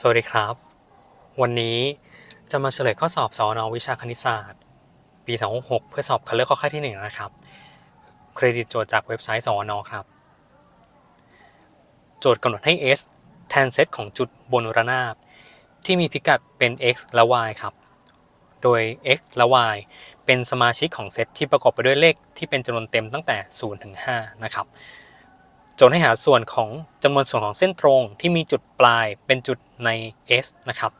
สวัสดีครับ วันนี้จะมาเฉลยข้อสอบสอนอวิชาคณิตศาสตร์ ปี 266 เพื่อสอบคัดเลือกข้อค่ายที่ 1 นะครับ เครดิตโจทย์จากเว็บไซต์สอนอครับ โจทย์กำหนดให้ s แทนเซตของจุดบนระนาบ ที่มีพิกัดเป็น x และ y ครับ โดย x และ y เป็นสมาชิกของเซตที่ประกอบไปด้วยเลขที่เป็นจำนวนเต็มตั้งแต่ 0 ถึง 5 นะครับ จทย์ให้หาส่วนของจำนวนส่วนของเส้นตรงที่มีจุดปลายเป็นจุดใน S นะครับ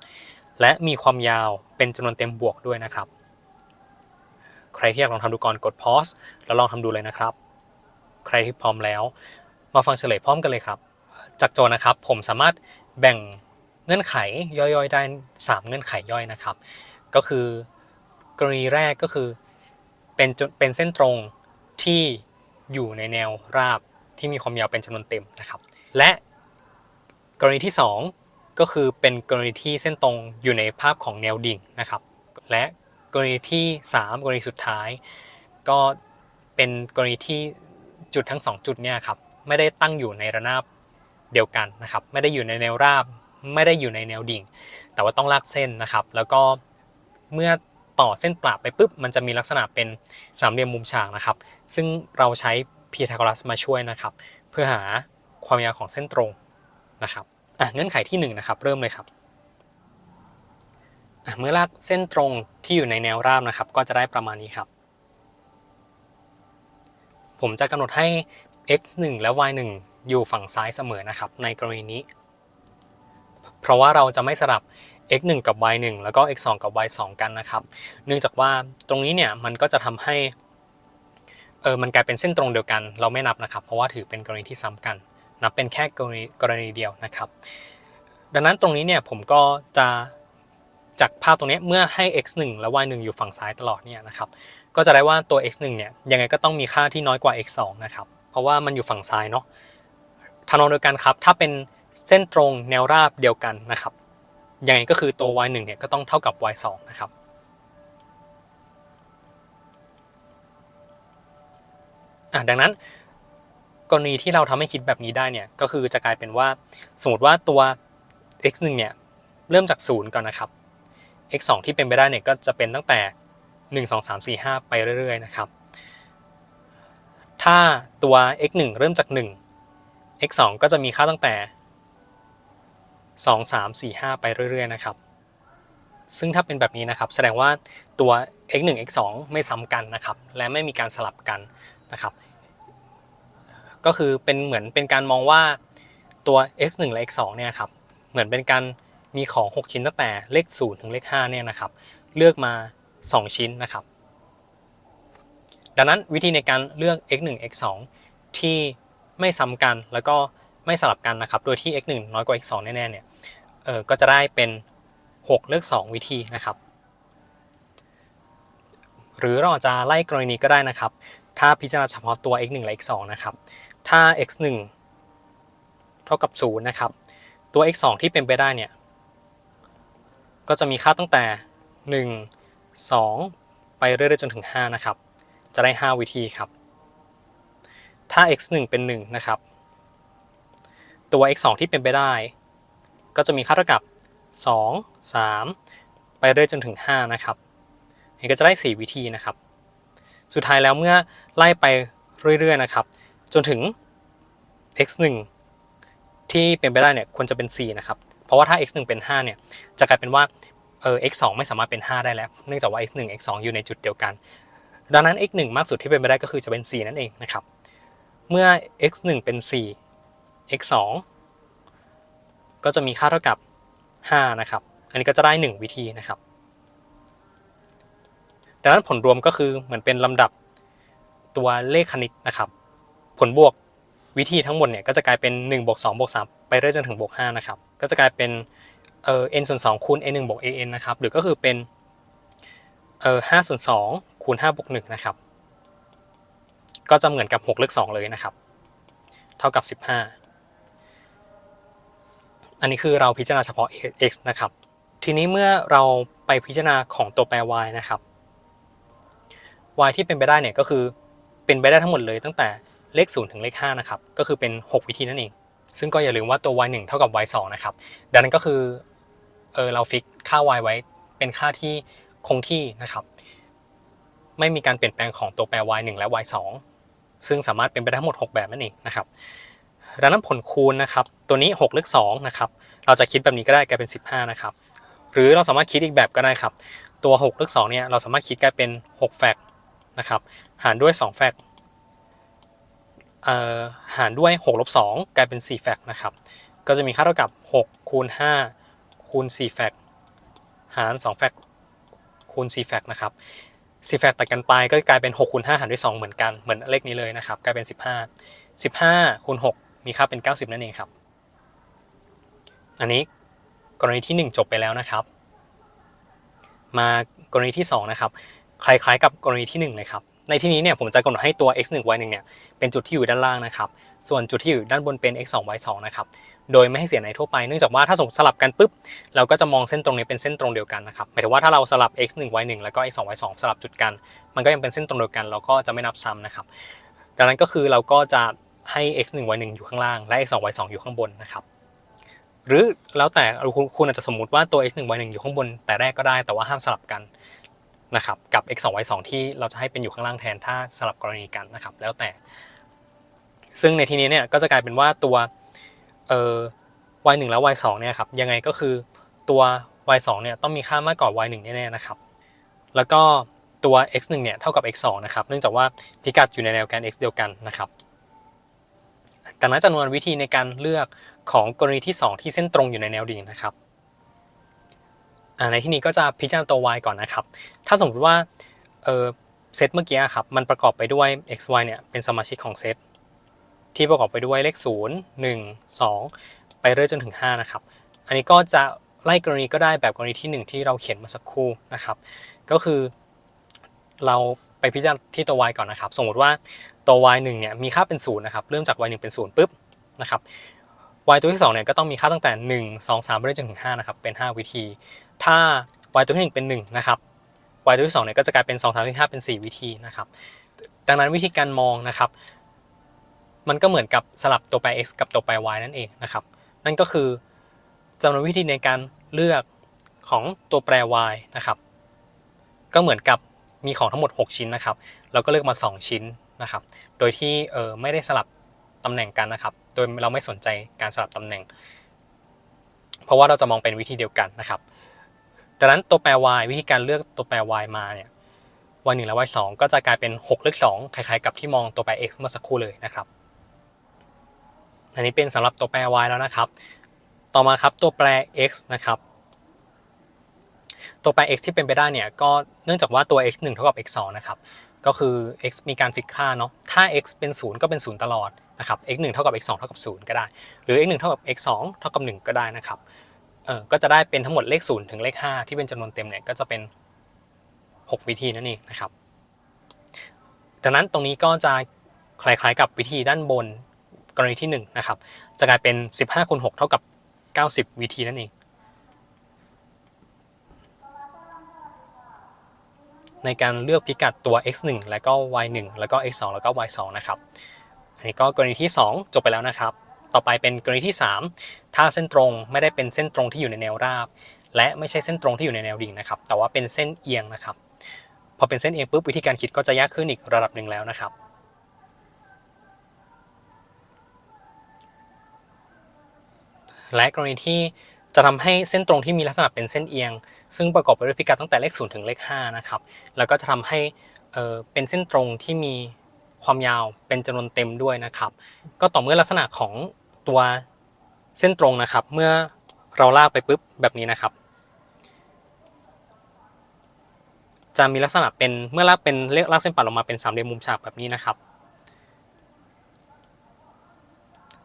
และมีความยาวเป็นจำนวนเต็มบวกด้วยนะครับ ใครที่อยากลองทำดูก่อนกด pause แล้วลองทำดูเลยนะครับ ใครที่พร้อมแล้ว มาฟังเฉลยพร้อมกันเลยครับ จากโจทย์นะครับ ผมสามารถแบ่งเงื่อนไขย่อยๆ ได้ 3 เงื่อนไขย่อยนะครับ ก็คือกรณีแรกก็คือเป็นเป็นเส้นตรงที่อยู่ในแนวราบ ที่มีความยาวเป็นจำนวนเต็มนะครับ และกรณีที่ 2 ก็คือเป็นกรณีที่เส้นตรงอยู่ในภาพของแนวดิ่งนะครับ และกรณีที่ 3 กรณีสุดท้าย ก็เป็นกรณีที่จุดทั้ง 2 จุดเนี่ยครับไม่ได้ตั้งอยู่ในระนาบเดียวกันนะครับ ไม่ได้อยู่ในแนวราบ ไม่ได้อยู่ในแนวดิ่ง แต่ว่าต้องลากเส้นนะครับ แล้วก็เมื่อต่อเส้นปราบไปปุ๊บมันจะมีลักษณะเป็นสามเหลี่ยมมุมฉากนะครับ ซึ่งเราใช้ พีทาโกรัสมาช่วยนะครับ เพื่อหาความยาวของเส้นตรงนะครับอะเงื่อนไขที่1นงนะครับ เริ่มเลยครับเมื่อลากเส้นตรงที่อยู่ในแนวราบนะครับ ก็จะได้ประมาณนี้ครับ ผมจะกำหนดให้ x 1และ y 1อยู่ฝั่งซ้ายเสมอนะครับ ในกรณีนี้ เพราะว่าเราจะไม่สลับ x 1กับ y 1แล้วก็ x 2กับ y 2กันนะครับ เนื่องจากว่าตรงนี้เนี่ยมันก็จะทำให้ เออมันกลายเป็นเส้นตรงเดียวกัน เราไม่นับนะครับ เพราะว่าถือเป็นกรณีที่ซ้ำกัน นับเป็นแค่กรณีกรณีเดียวนะครับ ดังนั้นตรงนี้เนี่ยผมก็จะจากภาพตรงนี้เมื่อให้ x 1 และ y 1อยู่ฝั่งซ้ายตลอดเนี่ยนะครับก็จะได้ว่าตัว x 1เนี่ยยังไงก็ต้องมีค่าที่น้อยกว่า x 2นะครับเพราะว่ามันอยู่ฝั่งซ้ายเนาะทางนองเดียวกันครับ ถ้าเป็นเส้นตรงแนวราบเดียวกันนะครับยังไงก็คือตัว y 1เนี่ยก็ต้องเท่ากับ y 2นะครับ อะดังนั้น กรณีที่เราทำให้คิดแบบนี้ได้เนี่ยก็คือจะกลายเป็นว่า สมมติว่าตัว x 1เนี่ยเริ่มจาก0ก่อนนะครับ x 2ที่เป็นไปได้เนี่ยก็จะเป็นตั้งแต่ 1 2 3 4 5 ไปเรื่อยๆนะครับถ้าตัว x 1เริ่มจาก 1 x 2ก็จะมีค่าตั้งแต่ 2 3 4 5 ไปเรื่อยๆนะครับ ซึ่งถ้าเป็นแบบนี้นะครับ แสดงว่าตัว x 1 x 2ไม่ซ้ำกันนะครับ และไม่มีการสลับกัน นะครับ ก็คือเป็นเหมือนเป็นการมองว่าตัว x 1และ x 2เนี่ยครับ เหมือนเป็นการมีของ 6 ชิ้นตั้งแต่เลข0ถึงเลข5เนี่ยนะครับ เลือกมา 2 ชิ้นนะครับ ดังนั้นวิธีในการเลือก x 1 x 2ที่ไม่ซ้ำกันแล้วก็ไม่สลับกันนะครับ โดยที่ x 1น้อยกว่า x 2แน่ๆเนี่ย เออก็จะได้เป็น 6 เลือก 2 วิธีนะครับ หรือเราจะไล่กรณีก็ได้นะครับ ถ้าพิจารณาเฉพาะตัว x 1 และ x 2 นะครับ ถ้า x 1 เท่ากับ0นะครับ ตัว x 2 ที่เป็นไปได้เนี่ย ก็จะมีค่าตั้งแต่ 1 2 ไปเรื่อยๆจนถึง 5 นะครับ จะได้ 5 วิธีครับ ถ้า x 1 เป็น 1 นะครับ ตัว x 2 ที่เป็นไปได้ ก็จะมีค่าเท่ากับ 2 3 ไปเรื่อยจนถึง 5 นะครับนี่ก็จะได้ 4 วิธีนะครับ สุดท้ายแล้วเมื่อไล่ไปเรื่อยๆนะครับ จนถึง x 1ที่เป็นไปได้เนี่ยควรจะเป็น4นะครับเพราะว่าถ้า x 1เป็น5เนี่ยจะกลายเป็นว่าเออ x 2ไม่สามารถเป็น 5 ได้แล้วเนื่องจากว่า x 1 x 2อยู่ในจุดเดียวกัน ดังนั้น x 1มากสุดที่เป็นไปได้ก็คือจะเป็น4นั่นเองนะครับเมื่อ x 1เป็น4 x 2ก็จะมีค่าเท่ากับ 5 นะครับ อันนี้ก็จะได้ 1 วิธีนะครับ ดังนั้นผลรวมก็คือเหมือนเป็นลำดับตัวเลขคณิตนะครับ ผลบวกวิธีทั้งหมดเนี่ยก็จะกลายเป็น1บวก2บวก3ไปเรื่อยจนถึงบวก5นะครับ ก็จะกลายเป็นเอ่อ n ส่วน2คูณ n 1บวก an นะครับ หรือก็คือเป็นเอ่อ5ส่วน2คูณ5บวก1นะครับ ก็จะเหมือนกับ6เลข2เลยนะครับ เท่ากับ 15 อันนี้คือเราพิจารณาเฉพาะ x นะครับ ทีนี้เมื่อเราไปพิจารณาของตัวแปร y นะครับ y ที่เป็นไปได้เนี่ยก็คือเป็นไปได้ทั้งหมดเลยตั้งแต่เลข 0 ถึงเลข5นะครับก็คือเป็น 6 วิธีนั่นเอง ซึ่งก็อย่าลืมว่าตัว y 1เท่ากับ y 2นะครับดังนั้นก็คือเออเราฟิกค่า y ไว้เป็นค่าที่คงที่นะครับ ไม่มีการเปลี่ยนแปลงของตัวแปร y 1และ y 2ซึ่งสามารถเป็นไปได้ทั้งหมด 6 แบบนั่นเองนะครับดังนั้นผลคูณนะครับตัวนี้6เลข2นะครับเราจะคิดแบบนี้ก็ได้กลายเป็น 15นะครับหรือเราสามารถคิดอีกแบบก็ได้ครับตัว6เลข2เนี่ยเราสามารถคิดกลายเป็น6แฟก นะครับ หารด้วย 2 แฟกเอ่อหารด้วย6ลบ2กลายเป็น 4 แฟกนะครับ ก็จะมีค่าเท่ากับ 6 คูณ 5 คูณ 4 แฟกหาร 2 แฟกคูณ 4 แฟกนะครับ4แฟกตัดกันไปก็กลายเป็น6คูณ5หารด้วย 2 เหมือนกัน เหมือนเลขนี้เลยนะครับ กลายเป็น 15 15คูณ6มีค่าเป็น 90 นั่นเองครับ อันนี้กรณีที่ 1 จบไปแล้วนะครับ มากรณีที่ 2 นะครับ คล้ายๆ กับกรณีที่ 1 เลยครับ ในที่นี้เนี่ยผมจะกำหนดให้ตัว x 1 y 1เนี่ยเป็นจุดที่อยู่ด้านล่างนะครับ ส่วนจุดที่อยู่ด้านบนเป็น x 2 y 2นะครับ โดยไม่ให้เสียในทั่วไป เนื่องจากว่าถ้าสมสลับกันปุ๊บ เราก็จะมองเส้นตรงนี้เป็นเส้นตรงเดียวกันนะครับ หมายถึงว่าถ้าเราสลับ x 1 y 1แล้วก็ x 2 y 2สลับจุดกัน มันก็ยังเป็นเส้นตรงเดียวกัน เราก็จะไม่นับซ้ำนะครับ ดังนั้นก็คือเราก็จะให้ x 1 y 1อยู่ข้างล่าง และ x 2 y 2อยู่ข้างบนนะครับหรือแล้วแต่คุณอาจจะสมมติว่าตัว x 1 y 1อยู่ข้างบนแต่แรกก็ได้แต่ว่าห้ามสลับกัน นะครับกับ x 2 y 2ที่เราจะให้เป็นอยู่ข้างล่างแทนถ้าสลับกรณีกันนะครับแล้วแต่ ซึ่งในที่นี้เนี่ยก็จะกลายเป็นว่าตัวเอ่อ y 1แล้ว y 2เนี่ยครับยังไงก็คือตัว y 2เนี่ยต้องมีค่ามากกว่า y 1แน่ๆนะครับแล้วก็ตัว x 1เนี่ยเท่ากับ x 2นะครับเนื่องจากว่าพิกัดอยู่ในแนวแกน x เดียวกันนะครับดังนั้นจำนวนวิธีในการเลือกของกรณีที่ 2 ที่เส้นตรงอยู่ในแนวดิ่งนะครับ ในที่นี้ก็จะพิจารณาตัว y ก่อนนะครับ ถ้าสมมติว่าเซตเมื่อกี้ครับ มันประกอบไปด้วย x y เนี่ย เป็นสมาชิกของเซตที่ประกอบไปด้วยเลข 0 1 2 ไปเรื่อยจนถึง 5 นะครับ อันนี้ก็จะไล่กรณีก็ได้แบบกรณีที่ 1 ที่เราเขียนมาสักครู่นะครับ ก็คือเราไปพิจารณาที่ตัว y ก่อนนะครับ สมมติว่าตัว y 1เนี่ยมีค่าเป็น0นะครับ เริ่มจาก y 1เป็น0ปุ๊บนะครับ y ตัวที่2เนี่ยก็ต้องมีค่าตั้งแต่ 1 2 3 ไปเรื่อยจนถึง5นะครับ เป็น 5 วิธี ถ้า y ตัวที่ 1 เป็น 1 นะครับ y ตัวที่2เนี่ยก็จะกลายเป็น 2 3 4 5 เป็น 4 วิธีนะครับ ดังนั้นวิธีการมองนะครับ มันก็เหมือนกับสลับตัวแปร x กับตัวแปร y นั่นเองนะครับ นั่นก็คือจำนวนวิธีในการเลือกของตัวแปร y นะครับ ก็เหมือนกับมีของทั้งหมด 6 ชิ้นนะครับ เราก็เลือกมา 2 ชิ้นนะครับ โดยที่เออไม่ได้สลับตำแหน่งกันนะครับ โดยเราไม่สนใจการสลับตำแหน่ง เพราะว่าเราจะมองเป็นวิธีเดียวกันนะครับ ดังนั้นตัวแปร y วิธีการเลือกตัวแปร y มาเนี่ย y 1และ y 2ก็จะกลายเป็น 6 เลือก 2 คล้ายๆ กับที่มองตัวแปร x เมื่อสักครู่เลยนะครับ อันนี้เป็นสำหรับตัวแปร y แล้วนะครับ ต่อมาครับตัวแปร x นะครับ ตัวแปร x ที่เป็นไปได้เนี่ยก็เนื่องจากว่าตัว x 1เท่ากับ x 2นะครับ ก็คือ x มีการฟิกค่าเนาะ ถ้า x เป็น 0 ก็เป็น 0 ตลอดนะครับ x 1เท่ากับ x 2เท่ากับ 0 ก็ได้ หรือ x 1เท่ากับ x 2เท่ากับ 1 ก็ได้นะครับ เออก็จะได้เป็นทั้งหมดเลข0ถึงเลข5 ที่เป็นจำนวนเต็มเนี่ยก็จะเป็น 6 วิธีนั่นเองนะครับ ดังนั้นตรงนี้ก็จะคล้ายๆกับวิธีด้านบนกรณีที่1นะครับจะกลายเป็น 15คูณ6เท่ากับ 90 วิธีนั่นเองในการเลือกพิกัดตัว x 1แล้วก็ y 1แล้วก็ x 2แล้วก็ y 2นะครับ อันนี้ก็กรณีที่ 2 จบไปแล้วนะครับ ต่อไปเป็นกรณีที่ 3 ถ้าเส้นตรงไม่ได้เป็นเส้นตรงที่อยู่ในแนวราบ และไม่ใช่เส้นตรงที่อยู่ในแนวดิ่งนะครับ แต่ว่าเป็นเส้นเอียงนะครับ พอเป็นเส้นเอียงปุ๊บวิธีการคิดก็จะยากขึ้นอีกระดับหนึ่งแล้วนะครับและกรณีที่จะทำให้เส้นตรงที่มีลักษณะเป็นเส้นเอียง ซึ่งประกอบไปด้วยพิกัดตั้งแต่เลข0ถึงเลข5นะครับ แล้วก็จะทำให้เป็นเส้นตรงที่มี ความยาวเป็นจำนวนเต็มด้วยนะครับ ก็ต่อเมื่อลักษณะของตัวเส้นตรงนะครับ เมื่อเราลากไปปุ๊บแบบนี้นะครับ จะมีลักษณะเป็นเมื่อลากเป็นลากเส้นปัดลงมาเป็นสามเหลี่ยมมุมฉากแบบนี้นะครับ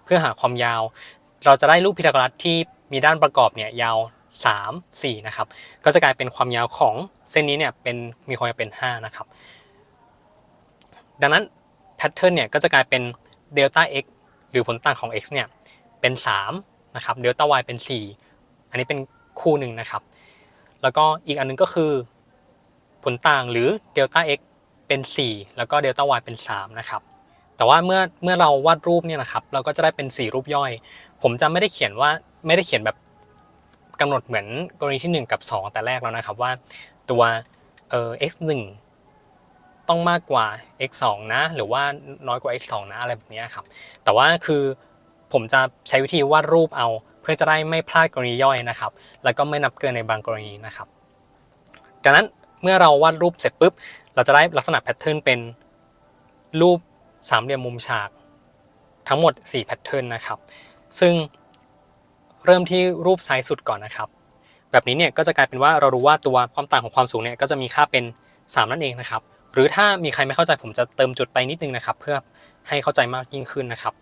เพื่อหาความยาว เราจะได้รูปพีทาโกรัสที่มีด้านประกอบเนี่ยยาว 3 4นะครับก็จะกลายเป็นความยาวของเส้นนี้เนี่ยเป็นมีความยาวเป็น 5 นะครับ ดังนั้น พทเทิร์นเนี่ยก็จะกลายเป็นเดลต้า x หรือผลต่างของ x เนี่ยเป็น3นะครับเดลต้า y เป็น 4 อันนี้เป็นคู่หนึ่งนะครับ แล้วก็อีกอันนึงก็คือผลต่างหรือเดลต้า x เป็น 4 แล้วก็เดลต้า y เป็น3นะครับแต่ว่าเมื่อเมื่อเราวาดรูปเนี่ยนะครับเราก็จะได้เป็น 4 รูปย่อย ผมจะไม่ได้เขียนว่าไม่ได้เขียนแบบกำหนดเหมือนกรณีที่ 1 กับ 2 แต่แรกแล้วนะครับว่าตัวเอ่อ x 1 ต้องมากกว่า x 2นะ หรือว่าน้อยกว่า x 2นะอะไรแบบนี้ครับ แต่ว่าคือผมจะใช้วิธีวาดรูปเอา เพื่อจะได้ไม่พลาดกรณีย่อยนะครับ แล้วก็ไม่นับเกินในบางกรณีนะครับ ดังนั้นเมื่อเราวาดรูปเสร็จปุ๊บ เราจะได้ลักษณะแพทเทิร์นเป็นรูปสามเหลี่ยมมุมฉาก ทั้งหมด4แพทเทิร์นนะครับ ซึ่งเริ่มที่รูปซ้ายสุดก่อนนะครับ แบบนี้เนี่ยก็จะกลายเป็นว่าเรารู้ว่าตัวความต่างของความสูงเนี่ยก็จะมีค่าเป็น 3 นั่นเองนะครับ หรือถ้ามีใครไม่เข้าใจผมจะเติมจุดไปนิดนึงนะครับ เพื่อให้เข้าใจมากยิ่งขึ้นนะครับ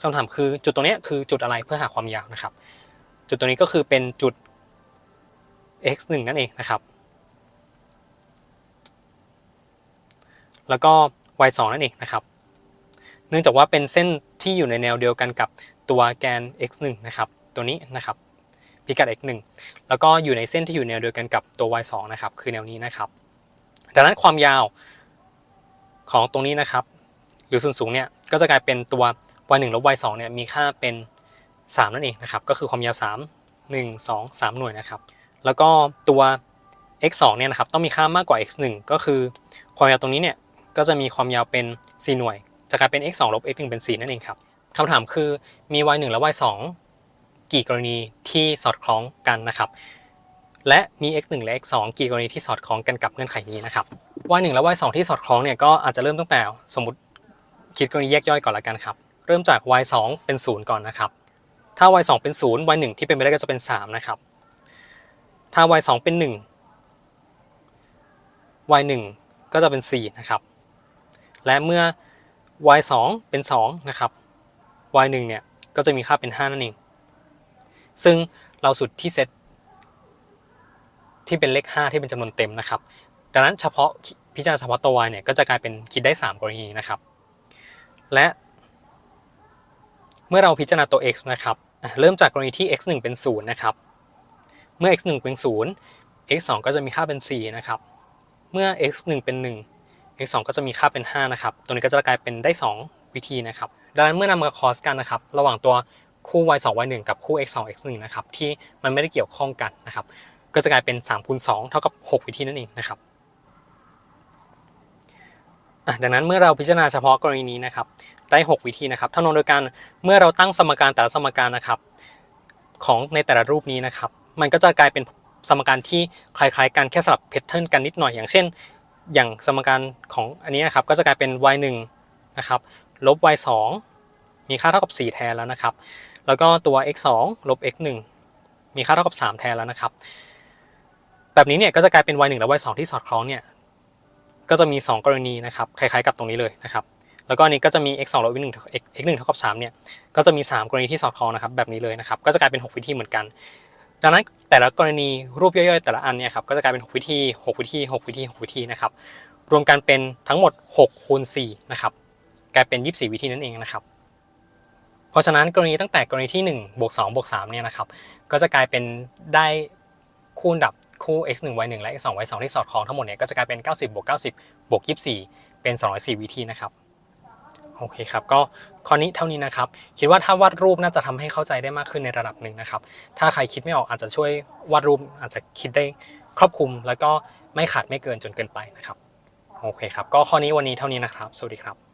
คำถามคือจุดตรงนี้คือจุดอะไรเพื่อหาความยาวนะครับ จุดตรงนี้ก็คือเป็นจุด x 1นั่นเองนะครับ แล้วก็ y 2นั่นเองนะครับ เนื่องจากว่าเป็นเส้นที่อยู่ในแนวเดียวกันกับตัวแกน x 1นะครับ ตัวนี้นะครับ พิกัด x 1แล้วก็อยู่ในเส้นที่อยู่แนวเดียวกันกับตัว y 2นะครับ คือแนวนี้นะครับ ดังนั้นความยาวของตรงนี้นะครับ หรือส่วนสูงเนี่ยก็จะกลายเป็นตัว y 1ลบ y 2เนี่ยมีค่าเป็น 3 นั่นเองนะครับก็คือความยาว 3 1 2 3 หน่วยนะครับ แล้วก็ตัว x 2เนี่ยนะครับต้องมีค่ามากกว่า x 1ก็คือความยาวตรงนี้เนี่ยก็จะมีความยาวเป็น 4 หน่วย จะกลายเป็น x 2ลบ x 1เป็น 4 นั่นเองครับคำถามคือมี y 1และ y 2กี่กรณีที่สอดคล้องกันนะครับ และมี x 1 และ x 2 กี่กรณีที่สอดคล้องกันกับเงื่อนไขนี้นะครับ y 1 และ y 2 ที่สอดคล้องเนี่ยก็อาจจะเริ่มตั้งแต่สมมติคิดกรณีแยกย่อยก่อนละกันครับ เริ่มจาก y 2 เป็น 0 ก่อนนะครับ ถ้า y 2 เป็น 0 y 1 ที่เป็นไปได้ก็จะเป็น 3 นะครับ ถ้า y 2 เป็น 1 y 1 ก็จะเป็น 4 นะครับ และเมื่อ y 2 เป็น 2 นะครับ y 1 เนี่ยก็จะมีค่าเป็น 5 นั่นเอง ซึ่งเราสุดที่เซต ที่เป็นเลข 5 ที่เป็นจำนวนเต็มนะครับ ดังนั้นเฉพาะพิจารณาเฉพาะตัวเนี่ยก็จะกลายเป็นคิดได้ 3 กรณีนะครับ และเมื่อเราพิจารณาตัว x นะครับเริ่มจากกรณีที่ x 1 เป็น0นะครับเมื่อ x 1 เป็น 0 x 2 ก็จะมีค่าเป็น4นะครับเมื่อ x 1 เป็น 1 x 2 ก็จะมีค่าเป็น5นะครับตัวนี้ก็จะกลายเป็นได้ 2 วิธีนะครับดังนั้นเมื่อนำมาคอสกันนะครับระหว่างตัวคู่ y 2 y 1กับคู่ x 2 x 1นะครับที่มันไม่ได้เกี่ยวข้องกันนะครับ ก็จะกลายเป็น3คูณ2เท่ากับ6วิธีนั่นเองนะครับดังนั้นเมื่อเราพิจารณาเฉพาะกรณีนี้นะครับ ได้ 6 วิธีนะครับท่านองโดยการเมื่อเราตั้งสมการแต่ละสมการนะครับ ของในแต่ละรูปนี้นะครับ มันก็จะกลายเป็นสมการที่คล้ายๆกันแค่สลับแพทเทิร์นกันนิดหน่อยอย่างเช่น อย่างสมการของอันนี้นะครับ ก็จะกลายเป็น y 1นะครับลบ y 2มีค่าเท่ากับ 4 แทนแล้วนะครับ แล้วก็ตัว x 2ลบ x 1มีค่าเท่ากับ 3 แทนแล้วนะครับ แบบนี้เนี่ยก็จะกลายเป็น y 1 และ y 2 ที่สอดคล้องเนี่ยก็จะมี 2 กรณีนะครับคล้ายๆกับตรงนี้เลยนะครับแล้วก็อันนี้ก็จะมี x 2ลบ x 1 x 1เท่ากับ3เนี่ยก็จะมี 3 กรณีที่สอดคล้องนะครับแบบนี้เลยนะครับก็จะกลายเป็น 6 วิธีเหมือนกัน ดังนั้นแต่ละกรณีรูปย่อยๆ แต่ละอันเนี่ยครับก็จะกลายเป็น 6 วิธี 6 วิธี 6 วิธี 6 วิธีนะครับรวมกันเป็นทั้งหมด6คูณ4นะครับกลายเป็น 24 วิธีนั่นเองนะครับเพราะฉะนั้นกรณีตั้งแต่กรณีที่1บวก2บวก3เนี่ยนะครับก็จะกลายเป็นได้คูณดับ คู่ x 1 y 1และ x 2 y 2ที่สอดคล้องทั้งหมดเนี่ยก็จะกลายเป็น 90บวก90บวก24 เป็น 204 วิธีนะครับโอเคครับก็ข้อนี้เท่านี้นะครับ คิดว่าถ้าวาดรูปน่าจะทำให้เข้าใจได้มากขึ้นในระดับหนึ่งนะครับ ถ้าใครคิดไม่ออกอาจจะช่วยวาดรูปอาจจะคิดได้ครอบคลุม แล้วก็ไม่ขาดไม่เกินจนเกินไปนะครับโอเคครับก็ข้อนี้วันนี้เท่านี้นะครับ สวัสดีครับ